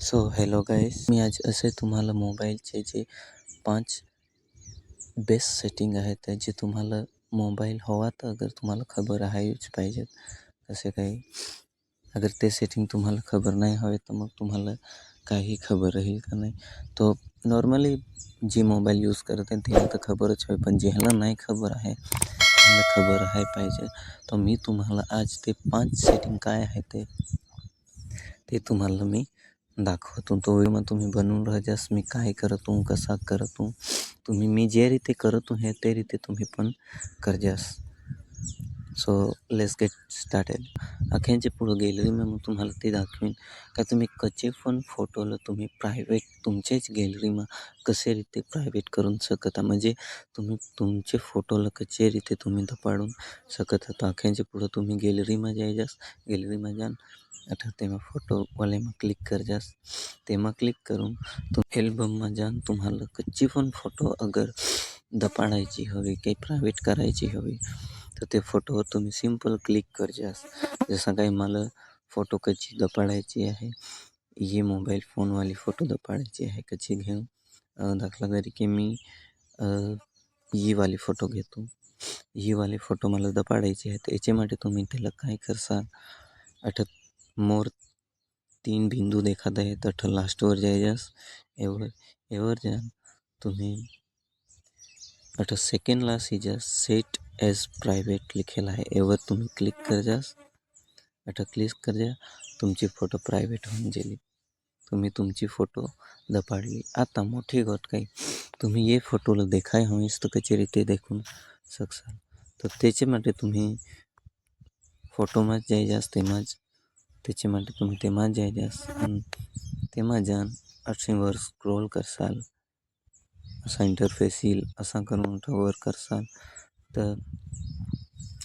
So hello गाईस मी आज असे तुम्हाला मोबाईलचे जे पाच बेस्ट सेटिंग आहेत जे तुम्हाला मोबाईल हवा तर अगर तुम्हाला खबर आहेच पाहिजेत. कसे काही अगर ते सेटिंग तुम्हाला खबर नाही हवे तर मग तुम्हाला काही खबर राहील का नाही? तो नॉर्मली जे मोबाईल यूज करत आहे त्याला तर खबरच हवी पण ज्याला नाही खबर आहे त्याला खबर आहे पाहिजे. तर मी तुम्हाला आज ते पाच सेटिंग काय आहे ते ते तुम्हाला मी दाखवतो. तो विमा तुम्ही बनवून राहजास मी काय करतो कसा करतो? तुम्ही मी जे रीते करतो हे ते रीते तुम्ही पण करजास. सो लेस गेट स्टार्टेड अख्यांच्या पुढं गॅलरीमध्ये मग तुम्हाला ते दाखवीन. का तुम्ही कचे पण फोटोला तुम्ही प्रायव्हेट तुमच्याच गॅलरीमा कसे रीते प्रायव्हेट करून शकता? म्हणजे तुम्ही तुमचे फोटोला कचे रीते तुम्ही दपाडून शकत? आहात अख्यांच्या पुढं तुम्ही गॅलरीमा जायजास. गॅलरीमा जाण અથવા તેમાં ફોટો વાલેમાં ક્લિક कर जास. તેમાં ક્લિક કરું તો એલ્બમમાં જાન तुम्हाला कच्ची पण फोटो अगर दपाडायची हवी काही प्रायव्हेट करायची हवी तर ते फोटोवर तुम्ही सिंपल क्लिक कर जास. जसं काही मला फोटो कच्ची दपाडायची आहे ये मोबाईल फोनवाली फोटो दपाडायची आहे कच्ची घेऊन दाखला तरी की मी ही वाली फोटो घेतो. ही वाले फोटो मला दपाडायचे आहेत याच्या માટે तुम्ही त्याला काय करसाल? अठत मोर तीन बिंदू देखत आहे. तठ लास्टवर जायजस एवर एवर जान. तुम्ही अठ सेकंड सेकंडला सीजस सेट एज प्रायव्हेट लिखेल आहे. एवर तुम्ही क्लिक करजास. अठ क्लिक करजा. तुमची फोटो प्रायव्हेट होऊन गेली. तुम्ही तुमची फोटो दपाडली आता मोठी गोष्ट काही तुम्ही ये फोटोला देखाय हवीस तर कशी रीती देखून शकसाल. तर त्याच्यामध्ये तुम्ही फोटोमाच जायजास. तेमाच જાસ તેમાં જ त्याचे માટે तुम्ही તેમાં જ જઈ જાસ અને તેમાં जान असे वर स्क्रोल करसाल असा इंटरफेस येईल असा करून अठं वर करसाल तर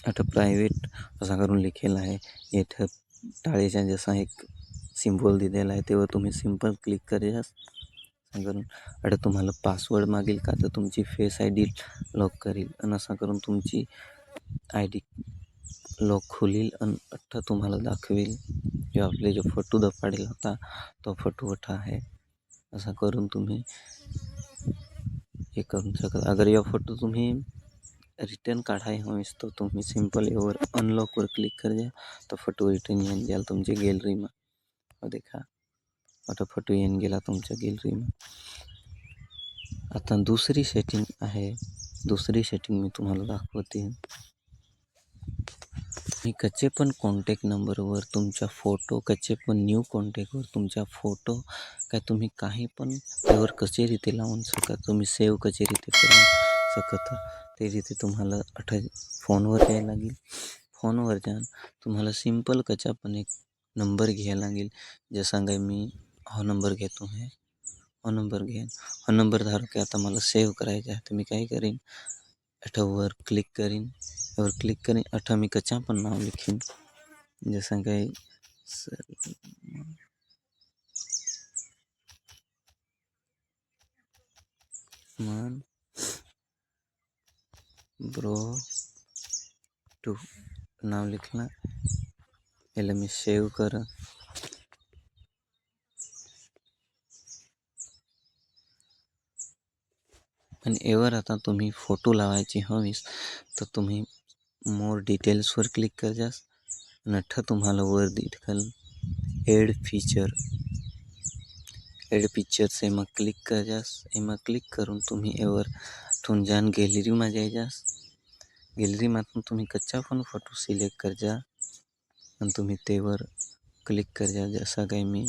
अठं प्रायव्हेट असा करून लिखेल आहे इथं टाळीच्या जसा एक सिम्बॉल दिलेला आहे तेव्हा तुम्ही सिम्पल क्लिक करायचं असं करून अठं तुम्हाला पासवर्ड मागेल का तर तुमची फेस आय डी लॉक करील आणि असं करून तुमची आय डी लॉक खोलील आणि अठ्ठा तुम्हाला दाखवेल. की आपले जो फोटो दपाडेल होता तो फोटो अठा आहे. असा करून तुम्ही हे करू शकता. अगर या फोटो तुम्ही रिटर्न काढाय हवीस तर तुम्ही सिंपल यावर अनलॉकवर क्लिक कर द्या तो फोटो रिटर्न येऊन जाल तुमच्या गॅलरीमा हो देखा. आता फोटो येऊन गेला तुमच्या गॅलरीमा आता दुसरी सेटिंग आहे. दुसरी सेटिंग मी तुम्हाला दाखवते. मी कचे पण कॉन्टॅक्ट नंबरवर तुमच्या फोटो कचे पण न्यू कॉन्टॅक्टवर तुमच्या फोटो काय तुम्ही काही पण त्यावर कसे रीती लावून शकत तुम्ही सेव्ह कसे रीती करू शकत ते रीते तुम्हाला आठ फोनवर यायला लागेल. फोनवर जा तुम्हाला सिंपल कचा पण एक नंबर घ्यायला लागेल. जसा काय मी हा नंबर घेतो आहे हा नंबर घेईन हा नंबर धारो की आता मला सेव्ह करायचा आहे तर मी काय करीन? अठवर क्लिक करीन. और क्लिक करीन. अठामिकाच्या पण नाम लिखीन. जैसा काही मन ब्रो टू नाम लिखला. याला मी सेव्ह कर आणि एवर आता तुम्ही फोटो लावायची हवीस तर तुम्ही मोर डिटेल्सवर क्लिक करजास नठ तुम्हाला वर दिखल. एड फीचर एड पिक्चर्स एमा क्लिक करजास एमा क्लिक करून तुम्ही एवर ठून जान गॅलरीमा जायजास गॅलरीमातून तुम्ही कच्चा पण फोटो सिलेक्ट करजा. आणि तुम्ही तेवर क्लिक करजा. जसा काही मी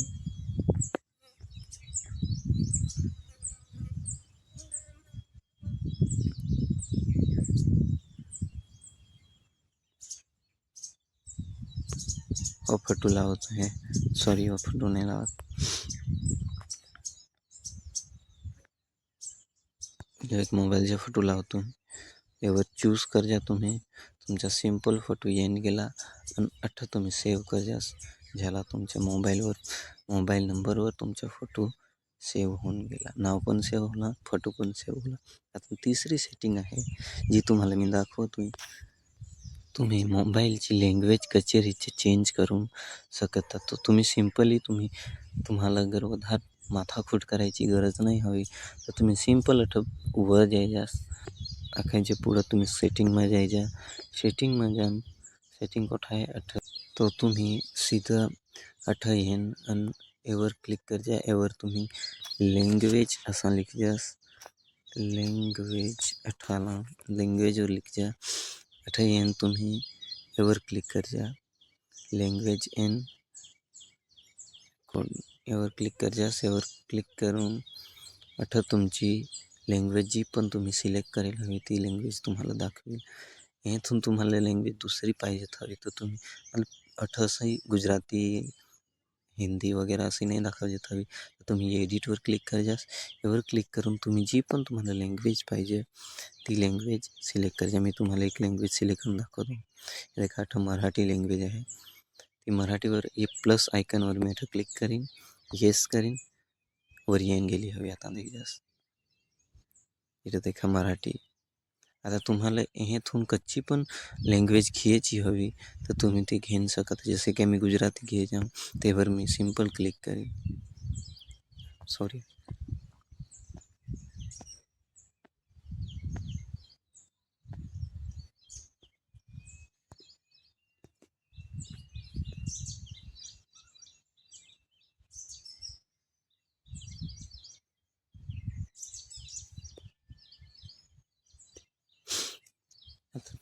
फोटो लावत आहे सॉरी हो फोटो नाही लावत। एक मोबाईलचा फोटो लावतो यावर चूज करजा तुम्ही तुमचा सिंपल फोटो येऊन गेला आणि अठ्ठा तुम्ही सेव्ह करजा झाला तुमच्या मोबाईलवर मोबाईल नंबरवर तुमचा फोटो सेव्ह होऊन गेला. नाव पण सेव्ह होणार फोटो पण सेव्ह होला आता तिसरी सेटिंग आहे जी तुम्हाला मी दाखवतो तुम्ही मोबाईलची लँग्वेज कचेरीचे चेंज करू शकता. तर तुम्ही सिम्पली तुम्ही तुम्हाला गर्भधार माथाकूट करायची गरज नाही हवी. तर तुम्ही सिंपल अट वर जायच्या. आखायचे पुढं तुम्ही सेटिंगमध्ये जायच्या. सेटिंगमध्ये जाऊन सेटिंग कुठं आहे? अठ तो तुम्ही सीधा अठ येन आणि एवर क्लिक करजा. एवर तुम्ही लँग्वेज असा लिखजास लँग्वेज अठाला लँग्वेजवर लिखजा. अठं येईन तुम्ही एवर क्लिक करजा. लँग्वेज एन यावर क्लिक करजा सेवर क्लिक करून अठं तुमची लँग्वेज जी पण तुम्ही सिलेक्ट करेल हवी ती लँग्वेज तुम्हाला दाखवेल. यातून तुम्हाला लँग्वेज दुसरी पाहिजेत हवी तर तुम्ही. मला अठं असंही गुजराती हिंदी वगैरे अशी नाही दाखवत तुम्ही एडिटवर क्लिक करजास यावर क्लिक करून तुम्ही जी पण तुम्हाला लँग्वेज ती लँग्वेज सिलेक्ट करजा. मी तुम्हाला एक लँग्वेज सिलेक्ट करून दाखवतो एक आठं मराठी लँग्वेज आहे. ती मराठीवर ए प्लस आयकनवर मी आठं क्लिक करीन. येस करीन. वर येऊन गेली हवी आता, देखील इथं देखा मराठी. आता तुम्हाला ह्यातून कच्ची पण लँग्वेज घ्यायची हवी तर तुम्ही ते घेऊ शकता. जसे की मी गुजराती घे जाऊन त्यावर मी सिंपल क्लिक करेन. सॉरी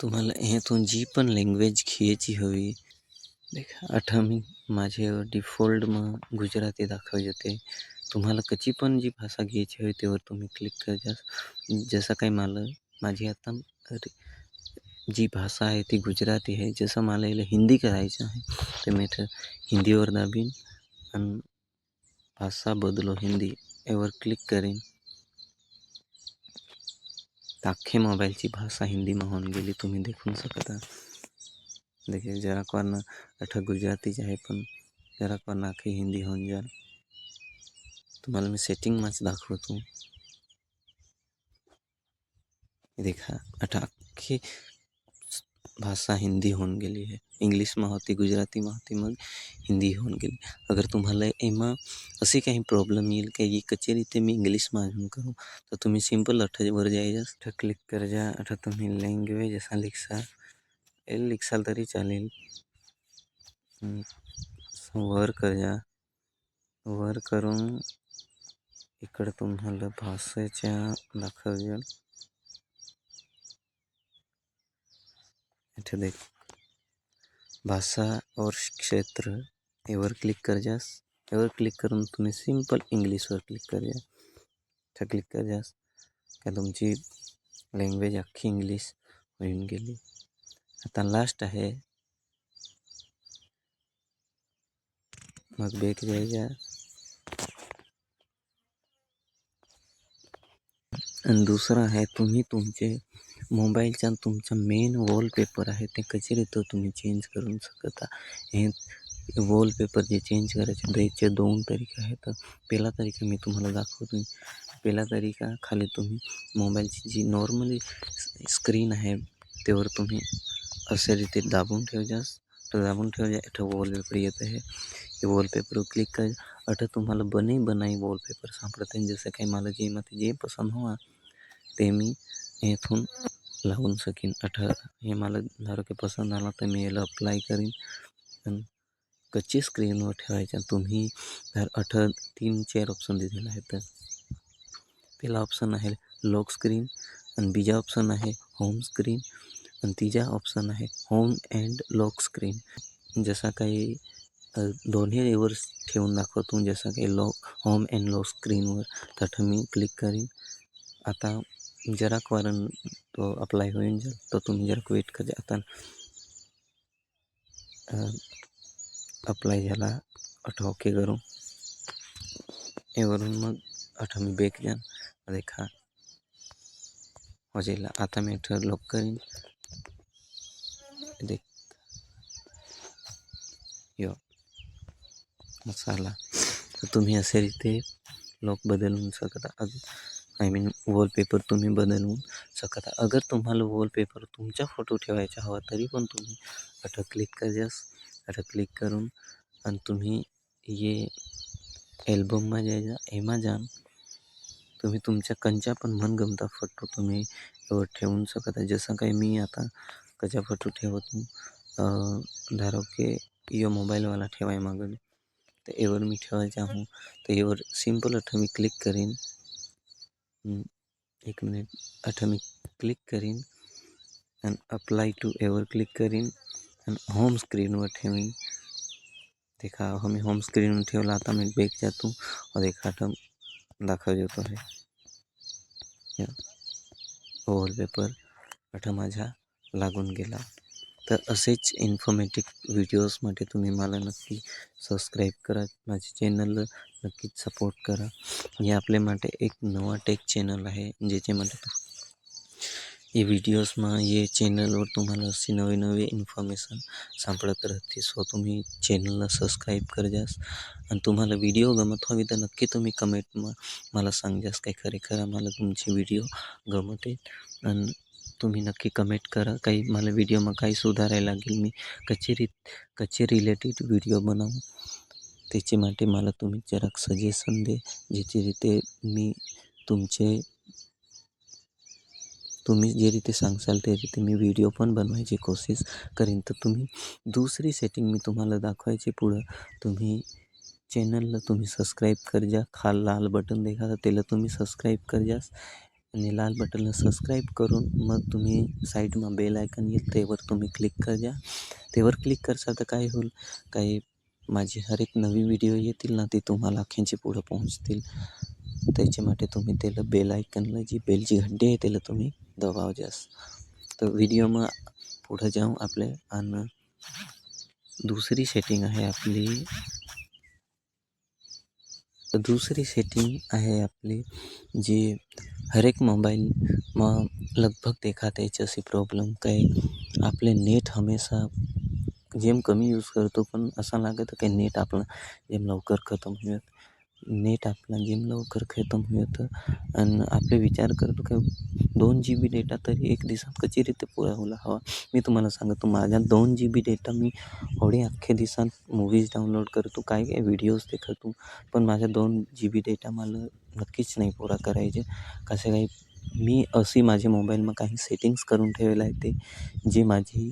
तुम्हाला ह्यातून जी पण लँग्वेज घ्यायची हवी देखा आता मी माझे डिफॉल्ट मग गुजराती दाखवली होते. तुम्हाला कशी पण जी भाषा घ्यायची हवी त्यावर तुम्ही क्लिक करजा जसं काही मला माझी आता जी भाषा आहे ती गुजराती आहे. जसं मला याला हिंदी करायचं आहे तर मी इथं हिंदीवर दाबीन आणि भाषा बदलो हिंदी. यावर क्लिक करीन. अख्खे की भाषा हिंदी में होऊन गेली तुम्हें देखून शकता देखील जरा कोण अठं गुजराती आहे पण जरा कोण अख्खी हिंदी होऊन तुम्हारा तुम्हाला मी दाखवतो तू देखा अठा अख्खी भाषा हिंदी होऊन गेली आहे ઇંગ્લિશમાં હોતી ગુજરાતીમાં હોતી मग हिंदी होऊन गेली. अगर तुम्हाला एमा असे काही प्रॉब्लेम येईल काही कचेरी ते मी इंग्लिशमध्ये अजून करू तर तुम्ही सिंपल अठ्ठाच्यावर जायचं. अठ्ठा क्लिक कर जा अठा तुम्ही लँग्वेज असा लिखसाल एल लिखसाल तरी चालेल. वर कर जा वर करून इकडं तुम्हाला भाषेच्या दाखवजेल इथे देख. भाषा और क्षेत्र यावर क्लिक करजास यावर क्लिक करून तुम्ही सिम्पल इंग्लिशवर क्लिक करजा इथं क्लिक करजास का तुमची लँग्वेज अख्खी इंग्लिश होऊन गेली. आता लास्ट आहे. मग बेक जायचा. आणि दुसरं आहे, तुम्ही तुमचे मोबाईलचा तुमचा मेन वॉलपेपर आहे ते कसे रीतं तुम्ही चेंज करू शकता? हे वॉलपेपर जे चेंज करायचे त्याचे दोन तरीके आहेत. पहिला तरीका मी तुम्हाला दाखवतो पहिला तरीका खाली तुम्ही मोबाईलची जी नॉर्मली स्क्रीन आहे त्यावर तुम्ही अशा रीती दाबून ठेवजास तर दाबून ठेवजा इथं वॉलपेपर येत आहे. ते वॉलपेपरवर क्लिक कर. अठं तुम्हाला बने बनाई वॉलपेपर सापडत आहे जसं काही मला जे मग जे पसंत हवा ते मी इथून लागून सकीन अठरा हे मला जर की पसंत आला तर मी याला अप्लाय करीन. कच्ची स्क्रीनवर ठेवायच्या. तुम्ही जर अठरा तीन चेअर ऑप्शन दिलेला आहे तर. पहिला ऑप्शन आहे लॉक स्क्रीन आणि बीजा ऑप्शन आहे होम स्क्रीन आणि तिजा ऑप्शन आहे होम अँड लॉक स्क्रीन जसा काही दोन्ही लेवर ठेवून दाखवतो. जसं काही लॉक होम अँड लॉक स्क्रीनवर तर मी क्लिक करीन. आता जरा क्वारन तो अप्लाय होईन जाईल तर तुम्ही जरा वेट कर आता अप्लाय झाला अठा ओके करू यावरून मग अठा मी बेक जान देखा हो जाईल आता मी अठा लॉक करीन. देख. यो. मसाला. तर तुम्ही असे रीते लॉक बदलून शकता. अजून आय मीन वॉलपेपर तुम्ही बदलवू शकता अगर तुम्हाला वॉलपेपर तुमचा फोटो ठेवायचा हवा तरी पण तुम्ही अठं क्लिक करजास अठं क्लिक करून आणि तुम्ही ये एल्बममा जायचा एमाजान तुम्ही तुमच्या कंचा पण मनगमता फोटो तुम्ही ठेवून शकता जसं काही मी आता कचा फोटो ठेवतो धारो की यो मोबाईलवाला ठेवाय मागं तर एवर मी ठेवायचा हो तर एवर सिंपल अठं मी क्लिक करीन. एक मिनिट अठं मी क्लिक करीन आणि अप्लाय टू एवर क्लिक करीन आणि होम स्क्रीनवर ठेवीन. देखा हमें होम स्क्रीन ठेवला आता मी बैक जातो. और देखा अठं दाखव देतो आहे या. वॉलपेपर अठं माझ्या लागून गेला. तर असेच इन्फॉर्मेटिव्ह व्हिडिओजमध्ये तुम्ही मला नक्की सबस्क्राईब करा. माझे चॅनल नक्कीच सपोर्ट करा. हे आपले માટે एक नवा टेक चॅनल आहे ज्याच्यामध्ये या व्हिडिओजમાં हे चॅनलवर तुम्हाला असे नवे नवे इन्फॉर्मेशन सापडत राहते सो तुम्ही चॅनलला सबस्क्राईब करजास. आणि तुम्हाला व्हिडिओ गमत हवी तर नक्की तुम्ही कमेंटમાં मला सांगजास काय खरेखर मला तुमची व्हिडिओ गमत गमते आणि तुम्ही नक्की कमेंट करा. काही मला व्हिडिओमध्ये काही सुधारायला लागेल. मी कचेरी कचे रिलेटेड व्हिडिओ बनवू. त्याच्यामध्ये माटे मला तुम्ही जरा सजेशन दे. ज्याची रीते मी तुमचे तुम्ही जे रीते सांगशाल ते रीते मी व्हिडिओ पण बनवायची कोशिश करीन. तर तुम्ही दुसरी सेटिंग मी तुम्हाला दाखवायची पुढं. तुम्ही चॅनलला तुम्ही सबस्क्राईब कर जा खाल लाल बटन देखा. त्याला तुम्ही सबस्क्राईब कर जास आणि लाल बटनला सबस्क्राईब करून मग तुम्ही साईडमा बेल आयकन येईल त्यावर तुम्ही क्लिक करा त्यावर क्लिक करसाल तर काय होईल? काही माझे हर एक नवी व्हिडिओ येतील ना ते तुम्हाला अख्ख्यांचे पुढं पोहोचतील. त्याच्या तुम्ही त्याला बेल आयकनला जी बेलची घंटी आहे त्याला तुम्ही दबाव जास तर व्हिडिओમાં पुढं जाऊ आपले आणि दुसरी सेटिंग आहे आपली दुसरी सेटिंग आहे आपली जे हर एक म लगभग देखा જ असे प्रॉब्लेम काय आपले नेट हमेशा जेम कमी यूज करतो पण असं लागतं की नेट आपलं जेम लवकर खतम होईल नेट आपला जिम लवकर खतम होतं. आणि आपले विचार करतो का दोन जी बी डेटा तरी एक दिवसात कशी रीते पुरा हवा. मी तुम्हाला सांगतो माझ्या दोन जी बी डेटा मी होडी अख्ख्या दिवसात मूवीज डाउनलोड करतो काय काय व्हिडिओज देखतो. पण माझ्या दोन जी बी डेटा मला नक्कीच नाही पुरा करायचे. कसे काही मी अशी माझ्या मोबाईलमध्ये काही सेटिंग्स करून ठेवलेलं आहे ते जे माझी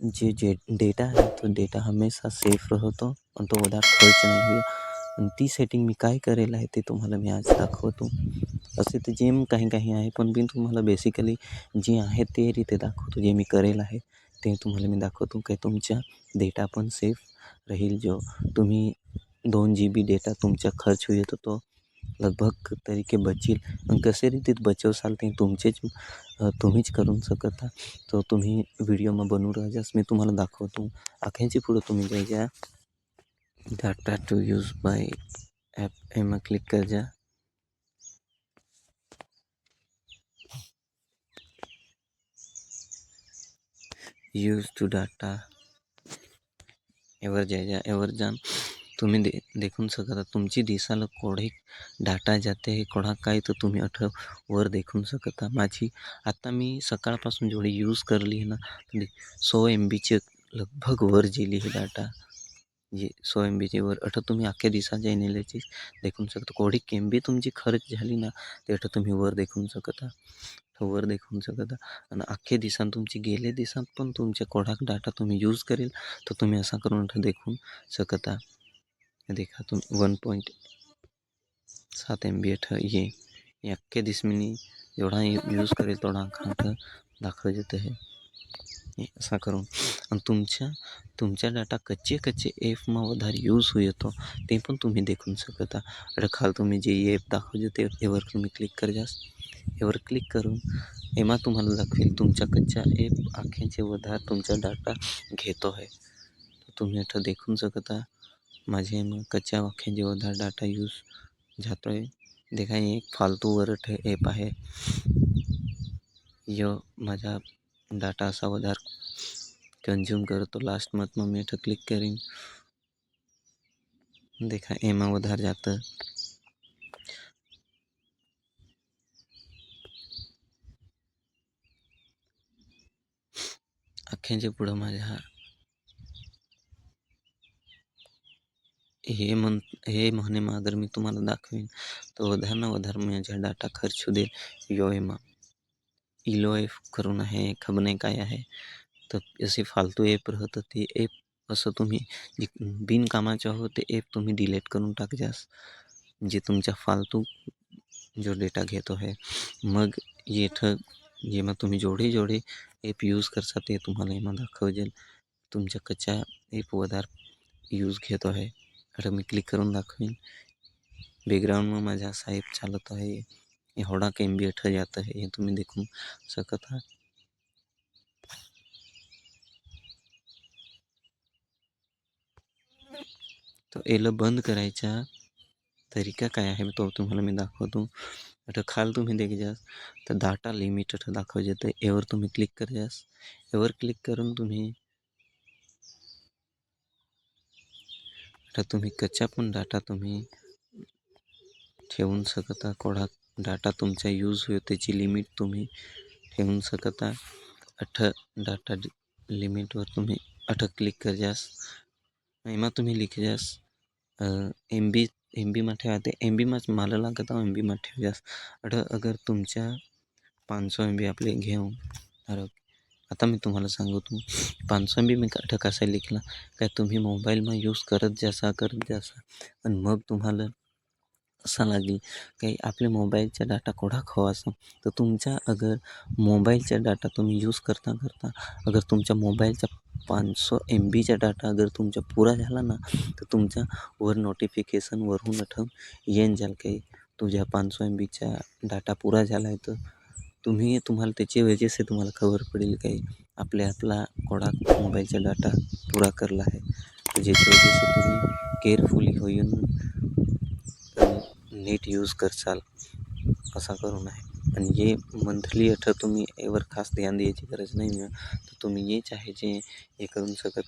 जे जे डेटा आहे तो डेटा हमेशा सेफ राहतो आणि तो उदा खर्च नाही आणि ती सेटिंग मी काय करेल आहे ते तुम्हाला मी आज दाखवतो. असे ते जेम काही काही आहे पण मी तुम्हाला बेसिकली जे आहे ते रीते दाखवतो जे मी करेल आहे ते तुम्हाला मी दाखवतो. की तुमचा डेटा पण सेफ राहील. जो तुम्ही दोन जी बी डेटा तुमचा खर्च होईल तो लगभग तरीके बचील. आणि कसे रीतीत बचवसाल ते तुमचेच तुम्हीच करून शकता. तो तुम्ही व्हिडिओમાં बनवू राजास मी तुम्हाला दाखवतो. आख्यांची पुढं तुम्ही जायच्या. Data to use by by app click कर जा यूज टू डाटा एवर जायजा एवर जान. तुम्ही दे देखून सकता तुमची दिसाला कोढेक डाटा जाते हे कोणाक काय तर तुम्ही अठ वर देखून सकता माझी आता मी सकाळपासून जेवढी यूज करली आहे ना सो एम बीचे लगभग वर गेली हे डाटा जे सौ एम बीचे वर तुम्ही अख्ख्या दिसाच्या येण्याची देखून शकता. कोडी एम बी तुमची खर्च झाली ना ते अठं तुम्ही वर देखून शकता. वर देखून शकता. आणि अख्ख्या दिसान तुमची गेले दिवसात पण तुमच्या कोडाक डाटा तुम्ही यूज करेल तर तुम्ही असा करून अठ देखून शकता. देखा तुम्ही वन पॉईंट सात एम बी अठ ये. हे दिसमिनी जेवढा यूज करेल तेवढा अख्खा दाखव देत आहे. हे असा करून. आणि तुमच्या तुमच्या डाटा कच्चे कच्चे एफ एपमाधार यूज होतो ते पण तुम्ही देखून शकता. खाल तुम्ही जे एप दाखवजे ते एवर तुम्ही क्लिक करजास एवर क्लिक करून एमा तुम्हाला दाखवेल तुमच्या कच्च्या एप आखेचे वधार तुमचा डाटा घेतो आहे. तुम्ही आता देखून शकता. माझे एमा कच्च्या वाख्यांचे वधार डाटा यूज जातो आहे देखा एक फालतू वरट एप आहे. यो माझ्या डाटा असा वधार કન્ઝ્યુમ करतो लास्ट લાસ્ટ मग मी ઠ ક્લિક કરીને देखा એમાં वधार જાતા अख्ख्यांच्या पुढं माझ्या हे म्हण हे म्हणे मादर मी तुम्हाला दाखवेन. तो वधार ना वधार माझ्या डाटा खर्च होऊ यो एमा इलोय करून है, खबने का या है। तो ऐसे फालतू ॲप राहतं ऐप ॲप तुम्हें तुम्ही बिन काम हो तो ऐप तुम्हें डिलीट करून टाकजास जे तुम्हारा फालतू जो डेटा घतो है। मग ये थे मैं तुम्हें जोड़े जोड़े ऐप यूज़ करता ते तुम्हाला एमा दाखवजेल। तुमच्या कच्चा ऐप वार यूज़ घेतो है। अरे मैं क्लिक करूँ दाखवेन। बैकग्राउंड में असा ऐप चालत है एवढा के भी अठा जात है हे तुम्ही देख शकत आहात. तर याला बंद करायचा तरीका काय आहे? तो तुम्हाला मी दाखवतो. आता खाल तुम्ही देख जास तर डाटा लिमिट अठं दाखव येतं यावर तुम्ही क्लिक कर जास. यावर क्लिक करून तुम्ही आता तुम्ही कच्चा पण डाटा तुम्ही ठेवून शकता. कोडात डाटा तुमचा यूज होईल त्याची लिमिट तुम्ही ठेवून शकता अठ डाटा लिमिटवर तुम्ही अठ क्लिक करजास. जास. एम बी एम बी એમબીમાં ઠેવા एम बी જ મારે લાગતા एम એમબીમાં ઠેવ જાસ अठ अगर तुमच्या पाचसो एम बी आपले घेऊन अरे आता मी तुम्हाला सांगतो. पाचशे एम बी मी अठ कसा लिखला? काय तुम्ही मोबाईलમાં यूज करत जासा करत जासा. आणि मग तुम्हाला असा लागेल. काही आपल्या मोबाईलचा डाटा कोणा खवासा तर तुमच्या अगर मोबाईलचा डाटा तुम्ही यूज करता करता अगर तुमच्या मोबाईलचा पाचसो एम बीचा डाटा अगर तुमचा पुरा झाला ना तर तुमच्या वर नोटिफिकेशन वरून आठवून येईन जाल काही. तुझ्या पाचसो एम बीचा डाटा पुरा झाला आहे तर तुम्ही तुम्हाला त्याची वजह तुम्हाला खबर पडेल काही. आपल्या आपला कोडा मोबाईलचा डाटा पुरा करला आहे. तर ज्याच्या वजह तुम्ही केअरफुली होईन नेट यूज करसाल असा करून आहे आणि ये मंथली अठं तुम्ही यावर खास ध्यान द्यायची गरज नाही आहे तर तुम्ही ये चाहे जे हे करून शकत